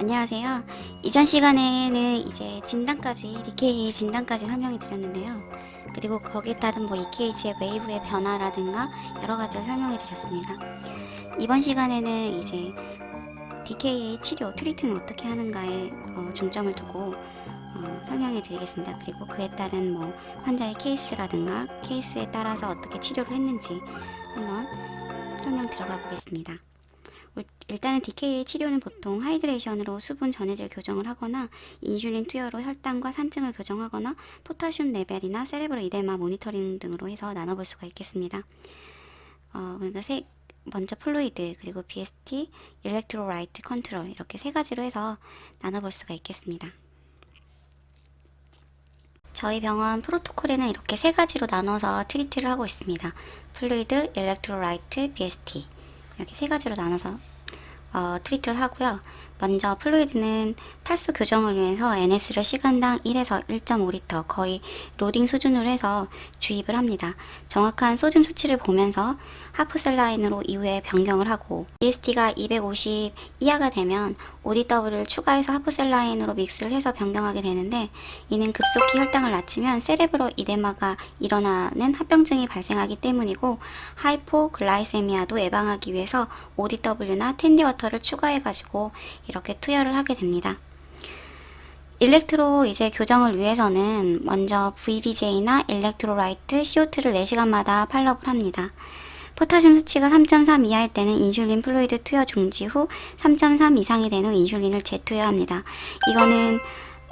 안녕하세요. 이전 시간에는 이제 진단까지, DK의 진단까지 설명해 드렸는데요. 그리고 거기에 따른 뭐 EKG의 웨이브의 변화라든가 여러 가지를 설명해 드렸습니다. 이번 시간에는 이제 DK의 치료, 트리트는 어떻게 하는가에 어, 중점을 두고 어, 설명해 드리겠습니다. 그리고 그에 따른 뭐 환자의 케이스라든가 케이스에 따라서 어떻게 치료를 했는지 한번 설명 들어가 보겠습니다. 울- 일단은 DK의 치료는 보통 하이드레이션으로 수분 전해질 교정을 하거나 인슐린 투여로 혈당과 산증을 교정하거나 포타슘 레벨이나 세레브로 이데마 모니터링 등으로 해서 나눠볼 수가 있겠습니다. 어, 그러니까 세, 먼저 플루이드 그리고 BST, 일렉트로라이트 컨트롤 이렇게 세 가지로 해서 나눠볼 수가 있겠습니다. 저희 병원 프로토콜에는 이렇게 세 가지로 나눠서 트리트를 하고 있습니다. 플루이드, 일렉트로라이트, BST 이렇게 세 가지로 나눠서 어, 트리트를 하고요. 먼저 플루이드는 탈수 교정을 위해서 NS를 시간당 1에서 1.5리터 거의 로딩 수준으로 해서 주입을 합니다. 정확한 소듐 수치를 보면서 하프셀 라인으로 이후에 변경을 하고 BST가 250 이하가 되면 ODW를 추가해서 하프셀 라인으로 믹스를 해서 변경하게 되는데 이는 급속히 혈당을 낮추면 세레브로 이데마가 일어나는 합병증이 발생하기 때문이고 하이포글라이세미아도 예방하기 위해서 ODW나 텐디워터를 추가해가지고 이렇게 투여를 하게 됩니다. 일렉트로 이제 교정을 위해서는 먼저 VBJ나 일렉트로라이트 CO2를 4시간마다 팔로업을 합니다. 포타슘 수치가 3.3 이하일 때는 인슐린 플루이드 투여 중지 후 3.3 이상이 된 후 인슐린을 재투여합니다. 이거는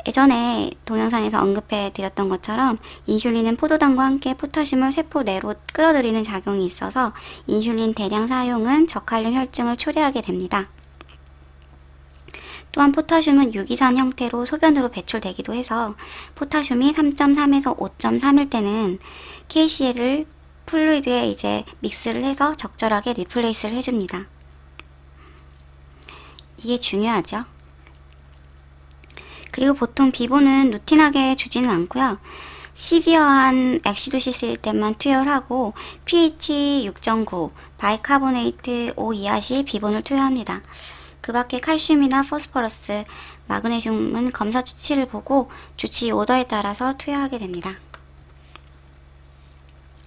예전에 동영상에서 언급해 드렸던 것처럼 인슐린은 포도당과 함께 포타슘을 세포 내로 끌어들이는 작용이 있어서 인슐린 대량 사용은 저칼륨 혈증을 초래하게 됩니다. 또한 포타슘은 유기산 형태로 소변으로 배출되기도 해서 포타슘이 3.3에서 5.3일 때는 KCl을 플루이드에 이제 믹스를 해서 적절하게 리플레이스를 해줍니다. 이게 중요하죠. 그리고 보통 비보는 루틴하게 주지는 않고요. 시비어한 엑시도시스일 때만 투여를 하고 pH 6.9, 바이카보네이트 5 이하 시 비본을 투여합니다. 그 밖에 칼슘이나 포스퍼러스, 마그네슘은 검사 수치를 보고 주치 오더에 따라서 투여하게 됩니다.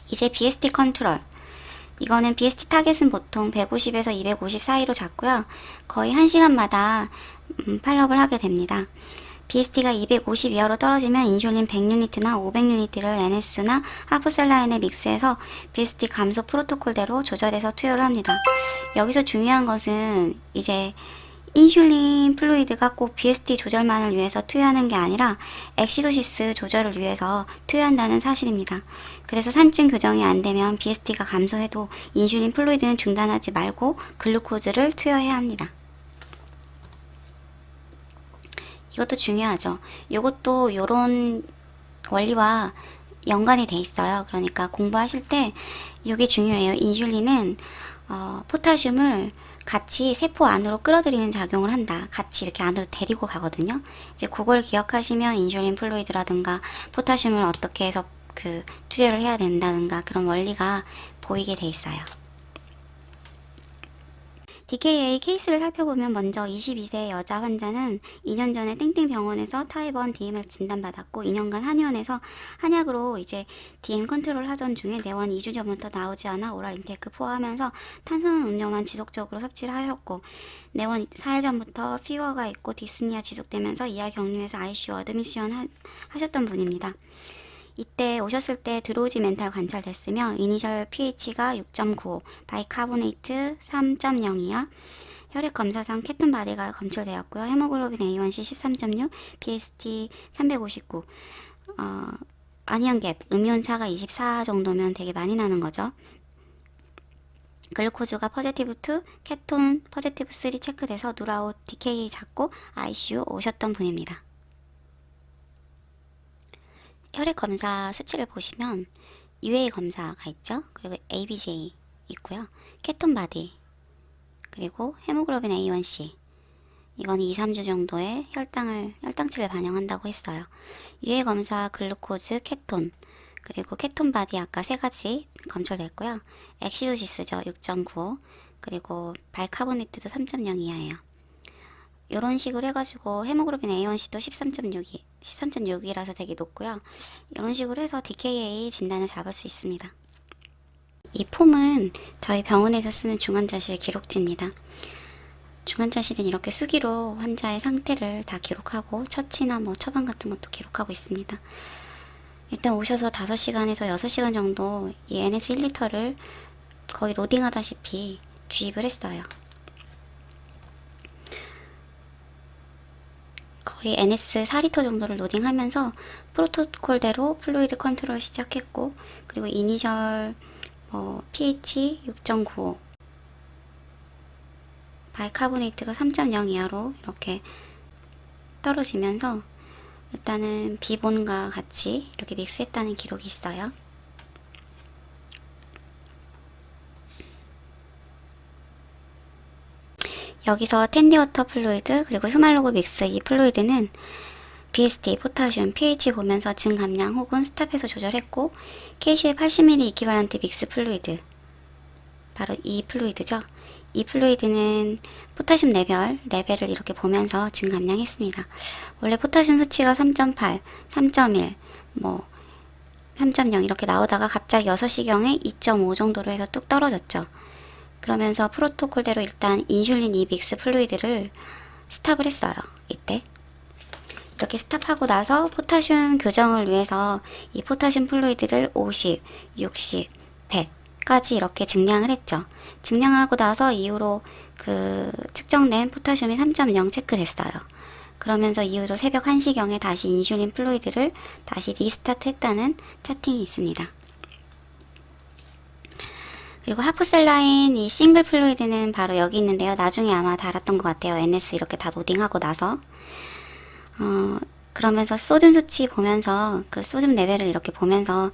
이제 BST 컨트롤. 이거는 BST 타겟은 보통 150에서 250 사이로 잡고요. 거의 1시간마다 음, 팔업을 하게 됩니다. BST가 250 이하로 떨어지면 인슐린 100유니트나 500유니트를 NS나 하프셀라인에 믹스해서 BST 감소 프로토콜대로 조절해서 투여를 합니다. 여기서 중요한 것은 이제 인슐린 플루이드가 꼭 BST 조절만을 위해서 투여하는 게 아니라 엑시도시스 조절을 위해서 투여한다는 사실입니다. 그래서 산증 교정이 안 되면 BST가 감소해도 인슐린 플루이드는 중단하지 말고 글루코즈를 투여해야 합니다. 이것도 중요하죠. 이것도 요런 원리와 연관이 돼 있어요. 그러니까 공부하실 때 이게 중요해요. 인슐린은 어, 포타슘을 같이 세포 안으로 끌어들이는 작용을 한다. 같이 이렇게 안으로 데리고 가거든요. 이제 그걸 기억하시면 인슐린 플루이드라든가 포타슘을 어떻게 해서 그 투여를 해야 된다든가 그런 원리가 보이게 돼 있어요. DKA 케이스를 살펴보면 먼저 22세 여자 환자는 2년 전에 땡땡 병원에서 타입 1 DM을 진단받았고 2년간 한의원에서 한약으로 이제 DM 컨트롤 하던 중에 내원 2주 전부터 나오지 않아 오랄 인테이크 포함하면서 탄산 음료만 지속적으로 섭취를 하셨고 내원 4일 전부터 피버가 있고 디스니아 지속되면서 이하 격류에서 ICU 어드미션 하, 하셨던 분입니다. 이때 오셨을 때 드로우지 멘탈 관찰됐으며 이니셜 pH가 6.95, 바이카보네이트 3.0 이하, 혈액 검사상 케톤 바디가 검출되었고요. 헤모글로빈 A1C 13.6, BST 359. 어, 아니언 갭, 음이온 차가 24 정도면 되게 많이 나는 거죠. 글루코즈가 포지티브 2, 케톤 포지티브 3 체크돼서 누라웃 DK 잡고 ICU 오셨던 분입니다. 혈액 검사 수치를 보시면 UA 검사가 있죠. 그리고 ABJ 있고요. 케톤 바디 그리고 헤모글로빈 A1C 이건 2, 3주 정도의 혈당을 혈당치를 반영한다고 했어요. UA 검사 글루코즈, 케톤 그리고 케톤 바디 아까 세 가지 검출됐고요. 엑시도시스죠. 6.95 그리고 발카보네트도 3.0 이하예요. 이런 식으로 해가지고 헤모글로빈 A1C도 13.6이 13.6이라서 되게 높고요. 이런 식으로 해서 DKA 진단을 잡을 수 있습니다. 이 폼은 저희 병원에서 쓰는 중환자실 기록지입니다. 중환자실은 이렇게 수기로 환자의 상태를 다 기록하고 처치나 뭐 처방 같은 것도 기록하고 있습니다. 일단 오셔서 5시간에서 6시간 정도 이 NS 1리터를 거의 로딩하다시피 주입을 했어요. 거의 NS 4리터 정도를 로딩하면서 프로토콜대로 플루이드 컨트롤 시작했고 그리고 이니셜 뭐 pH 6.95 바이카보네이트가 3.0 이하로 이렇게 떨어지면서 일단은 비본과 같이 이렇게 믹스했다는 기록이 있어요. 여기서 텐디워터 플루이드 그리고 휴말로그 믹스 이 플루이드는 BST, 포타슘, pH 보면서 증감량 혹은 스탑해서 조절했고 KC의 80ml 이퀴발런트 믹스 플루이드 바로 이 플루이드죠. 이 플루이드는 포타슘 레벨, 레벨을 이렇게 보면서 증감량 했습니다. 원래 포타슘 수치가 3.8, 3.1, 뭐 3.0 이렇게 나오다가 갑자기 6시경에 2.5 정도로 해서 뚝 떨어졌죠. 그러면서 프로토콜대로 일단 인슐린 이 믹스 플루이드를 스탑을 했어요. 이때. 이렇게 스탑하고 나서 포타슘 교정을 위해서 이 포타슘 플루이드를 50, 60, 100까지 이렇게 증량을 했죠. 증량하고 나서 이후로 그 측정된 포타슘이 3.0 체크됐어요. 그러면서 이후로 새벽 1시경에 다시 인슐린 플루이드를 다시 리스타트 했다는 차팅이 있습니다. 그리고 하프셀라인 이 싱글 플루이드는 바로 여기 있는데요. 나중에 아마 달았던 것 같아요. NS 이렇게 다 로딩하고 나서. 어, 그러면서 소듐 수치 보면서 그 소듐 레벨을 이렇게 보면서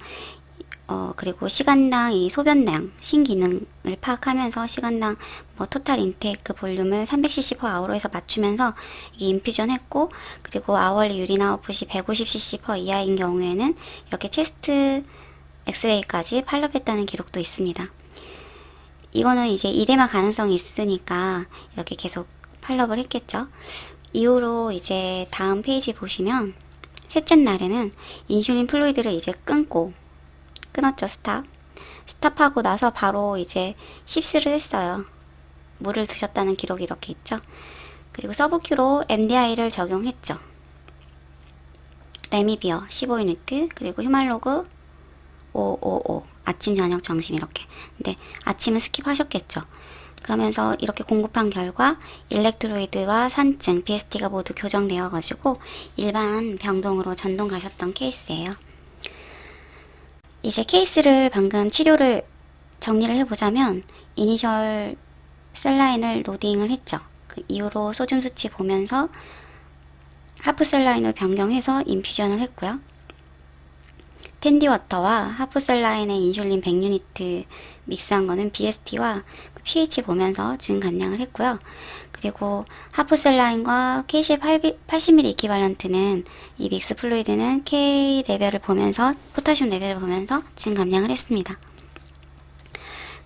어, 그리고 시간당 이 소변량, 신기능을 파악하면서 시간당 뭐 토탈 인테이크 볼륨을 300cc per hour로 해서 맞추면서 이게 인퓨전 했고, 그리고 아월리 유린 아웃풋이 150cc per 이하인 경우에는 이렇게 체스트 엑스레이까지 팔롭했다는 기록도 있습니다. 이거는 이제 이데마 가능성이 있으니까 이렇게 계속 팔롭을 했겠죠. 이후로 이제 다음 페이지 보시면 셋째 날에는 인슐린 플루이드를 이제 끊고 끊었죠 스탑. 스탑하고 나서 바로 이제 십스를 했어요. 물을 드셨다는 기록이 이렇게 있죠. 그리고 서브큐로 MDI를 적용했죠. 레미비어 15유니트 그리고 휴말로그 555 아침 저녁 점심 이렇게 근데 아침은 스킵하셨겠죠 그러면서 이렇게 공급한 결과 일렉트로이드와 산증 BST가 모두 교정되어 가지고 일반 병동으로 전동 가셨던 케이스예요. 이제 케이스를 방금 치료를 정리를 해보자면 이니셜 셀라인을 로딩을 했죠. 그 이후로 소듐 수치 보면서 하프 셀라인을 변경해서 인퓨전을 했고요. 텐디워터와 하프셀라인의 인슐린 100유니트 믹스한 거는 BST와 pH 보면서 증감량을 했고요. 그리고 하프셀라인과 KC 80ml 이퀴발런트는 이 믹스 플루이드는 K 레벨을 보면서 포타슘 레벨을 보면서 증감량을 했습니다.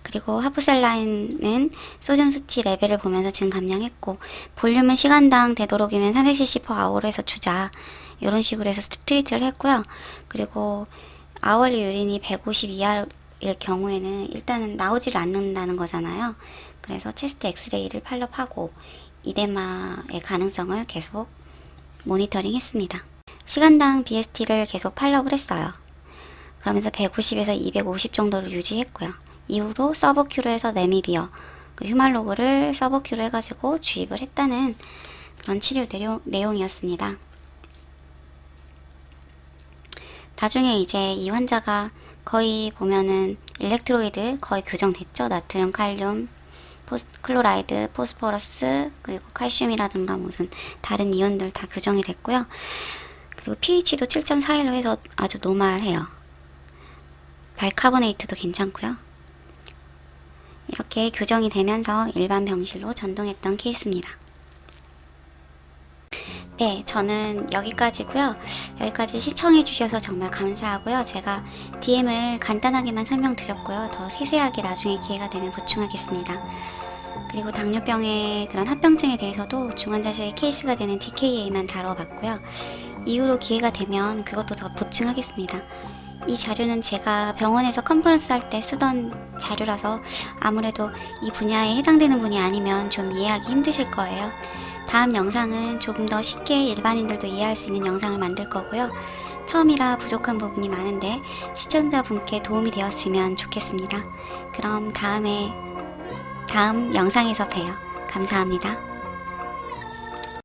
그리고 하프셀라인은 소듐 수치 레벨을 보면서 증감량했고 볼륨은 시간당 되도록이면 300cc per hour로 해서 주자 이런 식으로 해서 트리트를 했고요. 그리고 아월리 유린이 150 이하일 경우에는 일단은 나오지를 않는다는 거잖아요. 그래서 체스트 엑스레이를 팔롭하고 이데마의 가능성을 계속 모니터링 했습니다. 시간당 BST를 계속 팔롭을 했어요. 그러면서 150에서 250 정도를 유지했고요. 이후로 서버큐로 해서 네미비어, 그 휴말로그를 서버큐로 해가지고 주입을 했다는 그런 치료 내용, 내용이었습니다. 나중에 이제 이 환자가 거의 보면은 일렉트로이드 거의 교정됐죠. 나트륨, 칼륨, 포스, 클로라이드, 포스포러스, 그리고 칼슘이라든가 무슨 다른 이온들 다 교정이 됐고요. 그리고 pH도 7.41로 해서 아주 노멀해요. 발카보네이트도 괜찮고요. 이렇게 교정이 되면서 일반 병실로 전동했던 케이스입니다. 네, 저는 여기까지고요. 여기까지 시청해 주셔서 정말 감사하고요. 제가 DM을 간단하게만 설명드렸고요. 더 세세하게 나중에 기회가 되면 보충하겠습니다. 그리고 당뇨병의 그런 합병증에 대해서도 중환자실 케이스가 되는 DKA만 다뤄봤고요. 이후로 기회가 되면 그것도 더 보충하겠습니다. 이 자료는 제가 병원에서 컨퍼런스 할 때 쓰던 자료라서 아무래도 이 분야에 해당되는 분이 아니면 좀 이해하기 힘드실 거예요. 다음 영상은 조금 더 쉽게 일반인들도 이해할 수 있는 영상을 만들 거고요. 처음이라 부족한 부분이 많은데 시청자분께 도움이 되었으면 좋겠습니다. 그럼 다음에 다음 영상에서 봬요. 감사합니다.